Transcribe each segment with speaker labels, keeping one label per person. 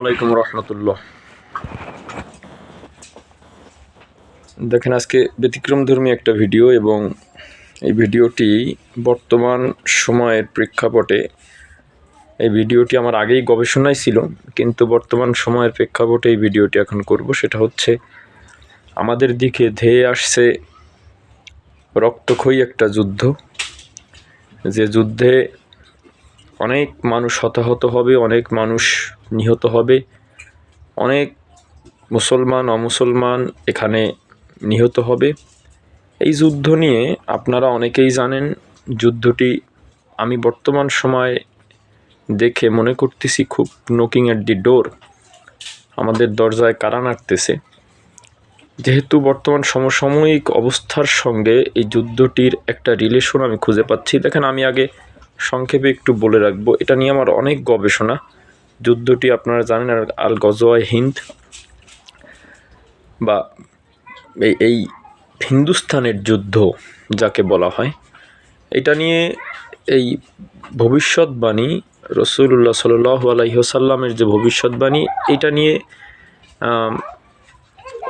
Speaker 1: আলাইকুম রহমতুল্লাহ। দেখেন, আজকে ব্যতিক্রমধর্মী একটা ভিডিও এবং এই ভিডিওটি বর্তমান সময়ের প্রেক্ষাপটে, এই ভিডিওটি আমার আগেই গবেষণায় ছিল, কিন্তু বর্তমান সময়ের প্রেক্ষাপটে এই ভিডিওটি এখন করব। সেটা হচ্ছে, আমাদের দিকে ধেয়ে আসছে রক্তক্ষয়ী একটা যুদ্ধ। যে যুদ্ধে অনেক মানুষ হতাহত হবে, অনেক মানুষ নিহত হবে। অনেক মুসলমান, অমুসলমান এখানে নিহত হবে। এই যুদ্ধ নিয়ে আপনারা অনেকেই জানেন, যুদ্ধটি আমি বর্তমান সময়ে দেখে মনে করতেছি খুব নোকিং অ্যাট দি ডোর আমাদের দরজায় কারা নাড়তেছে। যেহেতু বর্তমান সমসাময়িক অবস্থার সঙ্গে এই যুদ্ধটির একটা রিলেশন আমি খুঁজে পাচ্ছি। দেখেন, আমি আগে সংক্ষেপে একটু বলে রাখব। এটা নিয়ে আমার অনেক গবেষণা। যুদ্ধটি আপনারা জানেন, আর আল গজওয়ায় হিন্দ বা এই এই হিন্দুস্তানের যুদ্ধ যাকে বলা হয়, এটা নিয়ে এই ভবিষ্যৎবাণী রসুল্লাহ সাল আলহিহসাল্লামের যে ভবিষ্যৎবাণী, এটা নিয়ে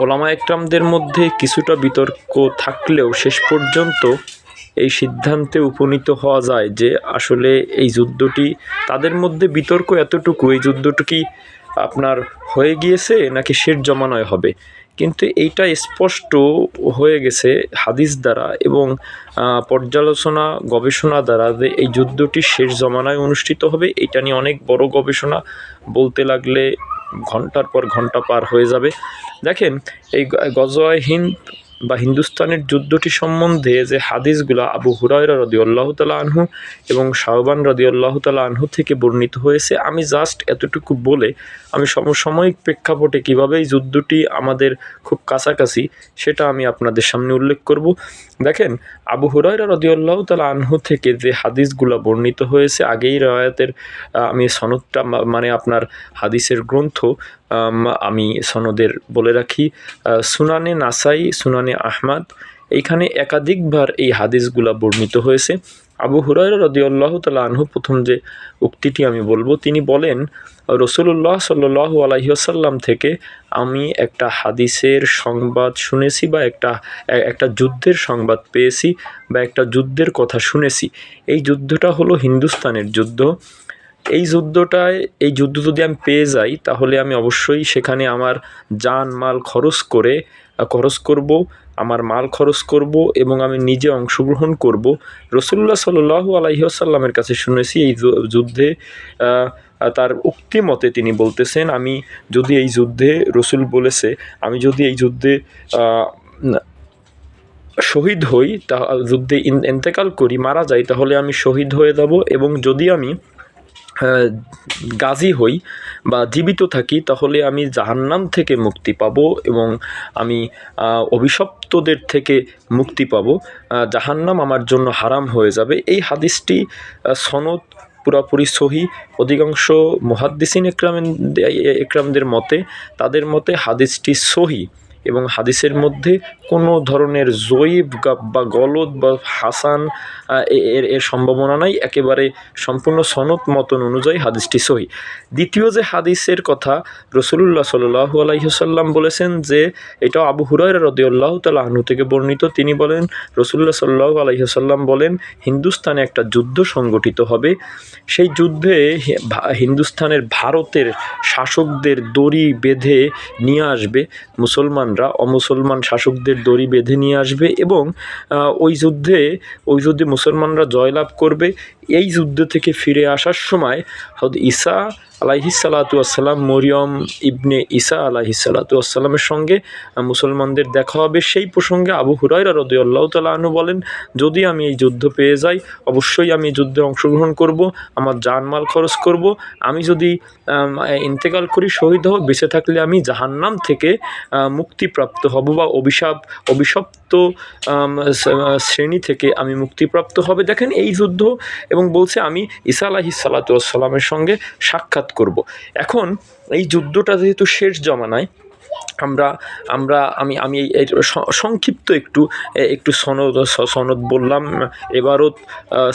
Speaker 1: ওলামা একরামদের মধ্যে কিছুটা বিতর্ক থাকলেও শেষ পর্যন্ত এই সিদ্ধান্তে উপনীত হওয়া যায় যে আসলে এই যুদ্ধটি তাদের মধ্যে বিতর্ক এতটুকু, এই যুদ্ধটি কি আপনার হয়ে গিয়েছে নাকি শেষ জমানায় হবে? কিন্তু এইটা স্পষ্ট হয়ে গেছে হাদিস দ্বারা এবং পর্যালোচনা, গবেষণা দ্বারা যে এই যুদ্ধটি শেষ জমানায় অনুষ্ঠিত হবে, এটা নিয়ে অনেক বড় গবেষণা বলতে লাগলে ঘণ্টার পর ঘণ্টা পার হয়ে যাবে। দেখেন, এই গ- গজওয়ায় হিন্দ বা হিন্দুস্তানের যুদ্ধটি সম্বন্ধে যে হাদিসগুলো আবু হুরায়রা রদি আল্লাহ তালা আনহু এবং শাহবান রদি আল্লাহ তালা আনহু থেকে বর্ণিত হয়েছে, আমি জাস্ট এতটুকু বলে আমি সমসাময়িক প্রেক্ষাপটে কীভাবে এই যুদ্ধটি আমাদের খুব কাছাকাছি সেটা আমি আপনাদের সামনে উল্লেখ করব। দেখেন, আবু হুরায়রা রদি আল্লাহ তালা আনহু থেকে যে হাদিসগুলো বর্ণিত হয়েছে, আগেই রয়াতের আমি সনদটা মানে আপনার হাদিসের গ্রন্থ আম, সনদের বলে রাখি সুনানে নাসাই সুনানে আহমাদ এইখানে একাধিকবার এই হাদিসগুলা বর্ণিত হয়েছে। আবু হুরায়রা রদিউল্লাহ তালা আনহু প্রথম যে উক্তিটি আমি বলব তিনি বলেন রসুল্লাহ সাল্লাহ আলহিহাসাল্লাম থেকে আমি একটা হাদিসের সংবাদ শুনেছি বা একটা একটা যুদ্ধের সংবাদ পেয়েছি বা একটা যুদ্ধের কথা শুনেছি। এই যুদ্ধটা হলো হিন্দুস্তানের যুদ্ধ। এই যুদ্ধটায়, এই যুদ্ধ যদি আমি পেয়ে যাই, তাহলে আমি অবশ্যই সেখানে আমার জান মাল খরচ করে খরচ করব, আমার মাল খরচ করব এবং আমি নিজে অংশগ্রহণ করব। রসুল্লাহ সাল্লু আলহিহাসাল্লামের কাছে শুনেছি এই যুদ্ধে তার উক্তি মতে তিনি বলতেছেন, আমি যদি এই যুদ্ধে, রসুল বলেছে, আমি যদি এই যুদ্ধে শহীদ হই, তা, যুদ্ধে ইন্তেকাল করি, মারা যাই, তাহলে আমি শহীদ হয়ে যাব এবং যদি আমি গাজী হই বা জীবিত থাকি, তাহলে আমি জাহান্নাম থেকে মুক্তি পাবো এবং আমি অভিশপ্তদের থেকে মুক্তি পাবো। জাহান্নাম আমার জন্য হারাম হয়ে যাবে। এই হাদিসটি সনদ পুরাপুরি সহি। অধিকাংশ মহাদ্দিসিন একরাম একরামদের মতে, তাদের মতে হাদিসটি সহি এবং হাদিসের মধ্যে কোনো ধরনের জয়ীব বা গলদ বা হাসান এর এর সম্ভাবনা নাই। একেবারে সম্পূর্ণ সনদ মতন অনুযায়ী হাদিসটি সহি। দ্বিতীয় যে হাদিসের কথা রসুলুল্লাহ সাল্লু আলাইসাল্লাম বলেছেন যে, এটা আবু হুরায়রা রদিউল্লাহ তাল আহনু থেকে বর্ণিত। তিনি বলেন রসুল্লাহ সাল্লাহ আলাইসাল্লাম বলেন, হিন্দুস্তানে একটা যুদ্ধ সংগঠিত হবে। সেই যুদ্ধে হিন্দুস্তানের ভারতের শাসকদের দড়ি বেঁধে নিয়ে আসবে। মুসলমানরা অমুসলমান শাসকদের দড়ি বেঁধে নিয়ে আসবে এবং ওই যুদ্ধে ওই যুদ্ধে মুসলমানরা জয়লাভ করবে। এই যুদ্ধ থেকে ফিরে আসার সময় হদ ঈসা আলাইহিসালাতুয়াসাল্লাম মরিয়ম ইবনে ঈসা আলাইহিসালাতুয়াসাল্লামের সঙ্গে মুসলমানদের দেখা হবে। সেই প্রসঙ্গে আবু হুরাইরা রদিয়াল্লাহ তালা আনু বলেন, যদি আমি এই যুদ্ধ পেয়ে যাই, অবশ্যই আমি যুদ্ধে অংশগ্রহণ করব, আমার জানমাল খরচ করব। আমি যদি ইন্তেকাল করি, শহীদ হব, বেঁচে থাকলে আমি জাহান্নাম থেকে মুক্তিপ্রাপ্ত হব বা অভিশাপ, অভিশপ্ত শ্রেণি থেকে আমি মুক্তিপ্রাপ্ত হবে। দেখেন এই যুদ্ধ এবং বলছে আমি ঈসা আলাহি সাল্লাতামের সঙ্গে সাক্ষাৎ করব। এখন এই যুদ্ধটা যেহেতু শেষ জমানায়, আমরা আমরা, আমি আমি এই সংক্ষিপ্ত একটু একটু সনদ সনদ বললাম। এবারত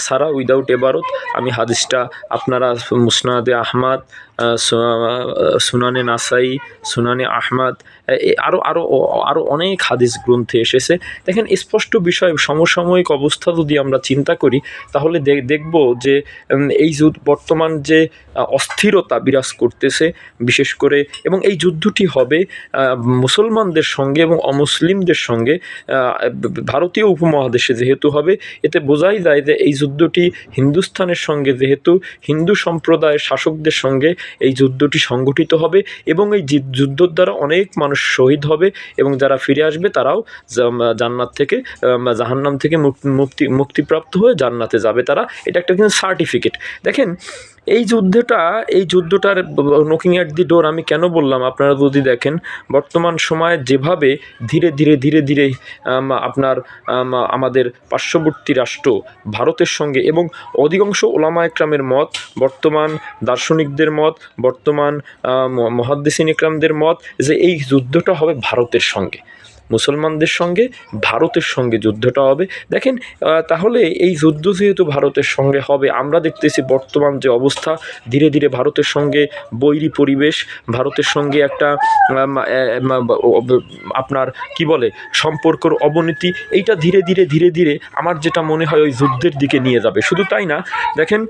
Speaker 1: সারা উইদাউট এবারত, আমি হাদিসটা আপনারা, মুসনাদে আহমাদ সুনানে নাসাই, সুনানে আহমদ আরও আরও আরও অনেক হাদিস গ্রন্থে এসেছে। দেখেন, স্পষ্ট বিষয়, সমসাময়িক অবস্থা যদি আমরা চিন্তা করি, তাহলে দেখব যে এই যুদ্ধ, বর্তমান যে অস্থিরতা বিরাজ করতেছে, বিশেষ করে, এবং এই যুদ্ধটি হবে মুসলমানদের সঙ্গে এবং অমুসলিমদের সঙ্গে ভারতীয় উপমহাদেশে যেহেতু হবে, এতে বোঝাই যায় যে, এই যুদ্ধটি হিন্দুস্তানের সঙ্গে যেহেতু, হিন্দু সম্প্রদায়ের শাসকদের সঙ্গে এই যুদ্ধটি সংগঠিত হবে এবং এই যুদ্ধর দ্বারা অনেক মানুষ শহীদ হবে এবং যারা ফিরে আসবে তারাও জান্নাত থেকে জাহান্নাম থেকে মুক- মুক্তি মুক্তিপ্রাপ্ত হয়ে জান্নাতে যাবে তারা। এটা একটা কিন্তু সার্টিফিকেট দেখেন এই যুদ্ধটা, এই যুদ্ধটার নোকিং অ্যাট দি ডোর আমি কেন বললাম? আপনারা যদি দেখেন, বর্তমান সময়ে যেভাবে ধীরে ধীরে ধীরে ধীরে আপনার আমাদের পার্শ্ববর্তী রাষ্ট্র ভারতের সঙ্গে এবং অধিকাংশ ওলামা একরামের মত, বর্তমান দার্শনিকদের মত, বর্তমান মহাদ্দেসিন একরামদের মত যে এই যুদ্ধটা হবে ভারতের সঙ্গে। মুসলমানদের সঙ্গে, ভারতের সঙ্গে যুদ্ধটা হবে। দেখেন তাহলে এই যুদ্ধ যেহেতু ভারতের সঙ্গে হবে, আমরা দেখতেছি বর্তমান যে অবস্থা, ধীরে ধীরে ভারতের সঙ্গে বৈরী পরিবেশ, ভারতের সঙ্গে একটা আপনার কি বলে, সম্পর্কর অবনতি, এইটা ধীরে ধীরে ধীরে ধীরে আমার যেটা মনে হয় ওই যুদ্ধের দিকে নিয়ে যাবে। শুধু তাই না, দেখেন,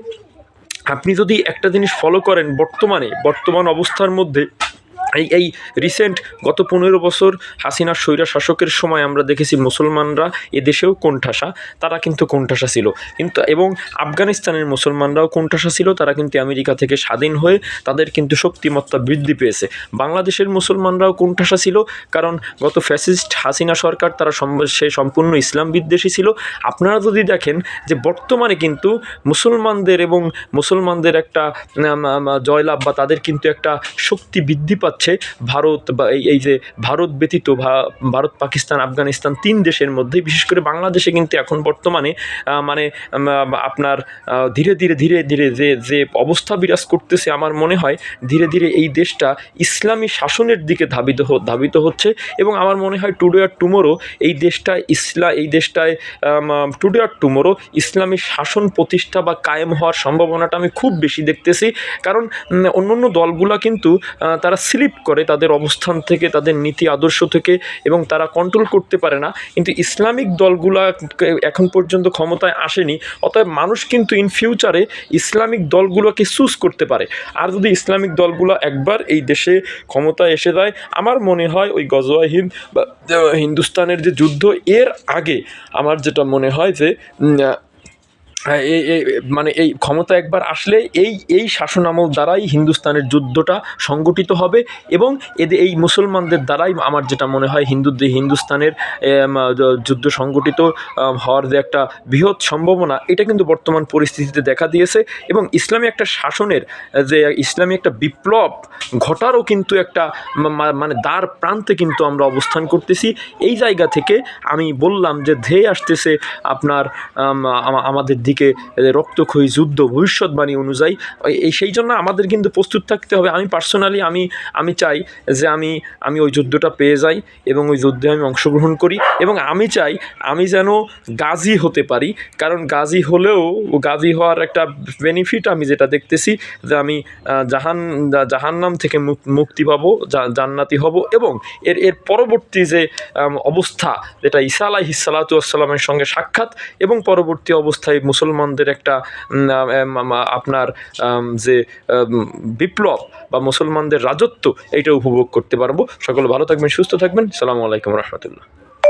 Speaker 1: আপনি যদি একটা জিনিস ফলো করেন বর্তমানে, বর্তমান অবস্থার মধ্যে এই এই রিসেন্ট গত পনেরো বছর হাসিনার স্বৈরা শাসকের সময় আমরা দেখেছি মুসলমানরা এদেশেও কোণঠাসা, তারা কিন্তু কোণঠাসা ছিল। কিন্তু, এবং আফগানিস্তানের মুসলমানরাও কোণঠাসা ছিল, তারা কিন্তু আমেরিকা থেকে স্বাধীন হয়ে তাদের কিন্তু শক্তিমত্তা বৃদ্ধি পেয়েছে। বাংলাদেশের মুসলমানরাও কোণঠাসা ছিল, কারণ গত ফ্যাসিস্ট হাসিনা সরকার, তারা সে সম্পূর্ণ ইসলাম বিদ্বেষী ছিল। আপনারা যদি দেখেন যে বর্তমানে কিন্তু মুসলমানদের এবং মুসলমানদের একটা জয়লাভ বা তাদের কিন্তু একটা শক্তি বৃদ্ধি পাচ্ছে ভারত বা এই যে ভারত ব্যতীত ভারত, পাকিস্তান, আফগানিস্তান তিন দেশের মধ্যে, বিশেষ করে বাংলাদেশে কিন্তু এখন বর্তমানে মানে আপনার ধীরে ধীরে ধীরে ধীরে যে যে অবস্থা বিরাজ করতেছে আমার মনে হয়, ধীরে ধীরে এই দেশটা ইসলামী শাসনের দিকে ধাবিত ধাবিত হচ্ছে এবং আমার মনে হয় টুডে আর টুমোরো এই দেশটা ইসলা, এই দেশটায় টুডে আর টুমোরো ইসলামী শাসন প্রতিষ্ঠা বা কায়েম হওয়ার সম্ভাবনাটা আমি খুব বেশি দেখতেছি। কারণ অন্য অন্য দলগুলা কিন্তু তারা স্লিপ করে তাদের অবস্থান থেকে, তাদের নীতি আদর্শ থেকে এবং তারা কন্ট্রোল করতে পারে না। কিন্তু ইসলামিক দলগুলা এখন পর্যন্ত ক্ষমতায় আসেনি, অতএব মানুষ কিন্তু ইন ফিউচারে ইসলামিক দলগুলোকে চুজ করতে পারে। আর যদি ইসলামিক দলগুলো একবার এই দেশে ক্ষমতায় এসে যায়, আমার মনে হয় ওই গজওয়া হিন্দ বা হিন্দুস্তানের যে যুদ্ধ, এর আগে আমার যেটা মনে হয় যে এই এই মানে এই ক্ষমতা একবার আসলে এই এই শাসন আমল দ্বারাই হিন্দুস্তানের যুদ্ধটা সংগঠিত হবে এবং এদের এই মুসলমানদের দ্বারাই আমার যেটা মনে হয় হিন্দু, হিন্দুস্তানের যুদ্ধ সংগঠিত হওয়ার যে একটা বৃহৎ সম্ভাবনা, এটা কিন্তু বর্তমান পরিস্থিতিতে দেখা দিয়েছে এবং ইসলামী একটা শাসনের, যে ইসলামী একটা বিপ্লব ঘটারও কিন্তু একটা মানে দ্বার প্রান্তে কিন্তু আমরা অবস্থান করতেছি। এই জায়গা থেকে আমি বললাম যে ধেয়ে আসতেছে আপনার আমাদের দিকে এ, রক্তক্ষয়ী যুদ্ধ ভবিষ্যৎবাণী অনুযায়ী এই সেই জন্য আমাদের কিন্তু প্রস্তুত থাকতে হবে। আমি পার্সোনালি আমি আমি চাই যে আমি আমি ওই যুদ্ধটা পেয়ে যাই এবং ওই যুদ্ধে আমি অংশগ্রহণ করি এবং আমি চাই আমি যেন গাজী হতে পারি। কারণ গাজী হলেও গাজী হওয়ার একটা বেনিফিট আমি যেটা দেখতেছি যে আমি জাহান জাহান্নাম থেকে মুক- মুক্তি পাবো জান্নাতি হব এবং এর এর পরবর্তী যে অবস্থা যেটা ঈসা আলাহি সালাতামের সঙ্গে সাক্ষাৎ এবং পরবর্তী অবস্থায় মুসলমানদের একটা আপনার যে বিপ্লব বা মুসলমানদের রাজত্ব এটা উপভোগ করতে পারব। সকল ভালো থাকবেন, সুস্থ থাকবেন। সালামু আলাইকুম রহমতুল্লাহ।